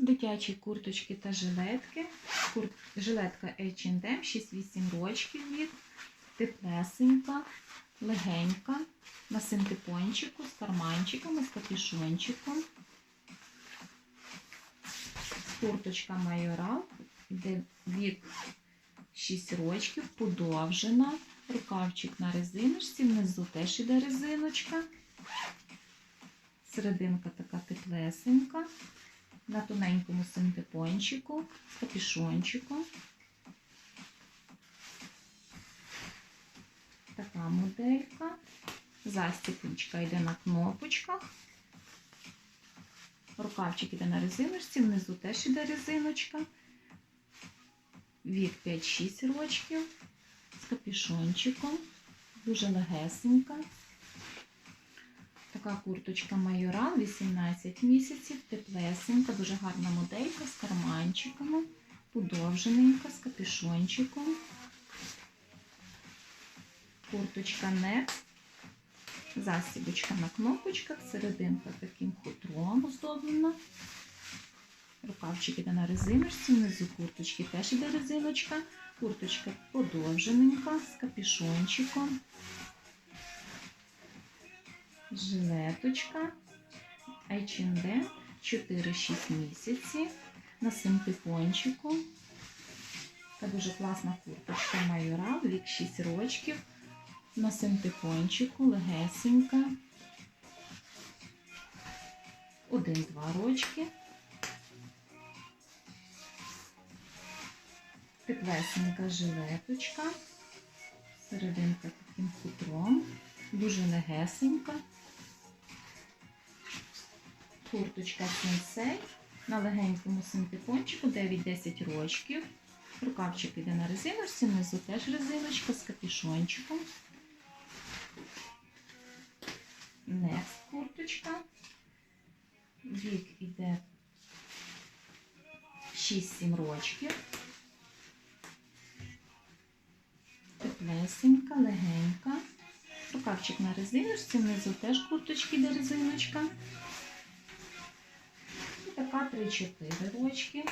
дитячі курточки та жилетки. Кур... Жилетка H&M 6-8 рочків від, теплесенька, легенька, на синтепончику, з карманчиками, з капюшончиком. Курточка майорал, йде від 6 рочків, подовжена, рукавчик на резиночці, внизу теж іде резиночка. Серединка така теплесенька, на тоненькому синтепончику, з капюшончиком. Така моделька. Застіпочка йде на кнопочках. Рукавчик іде на резиночці, внизу теж іде резиночка. Вік 5-6 рочків з капюшончиком. Дуже легесенька. Така курточка майора 18 місяців, теплесенька, дуже гарна моделька з карманчиками, подовжененька, з капюшончиком. Курточка Next, засібочка на кнопочках, серединка таким хутром оздоблена. Рукавчик іде на резиночці, внизу курточки теж іде резиночка. Курточка подовжененька, з капюшончиком. Жилеточка H&M 4-6 місяців на синтепончику. Така дуже класна курточка майора, вік 6 рочків. На синтепончику, легесенька. Один-два рочки. Теплесенька жилеточка. Серединка таким хутром. Дуже легесенька. Курточка сенсей на легенькому синтепончику 9-10 рочків. Рукавчик іде на резиночці, внизу теж резиночка з капюшончиком. Next курточка. Вік іде 6-7 рочків. Теплесенька, легенька. Рукавчик на резиночці, внизу теж курточки де резиночка. І така 3-4 рочки.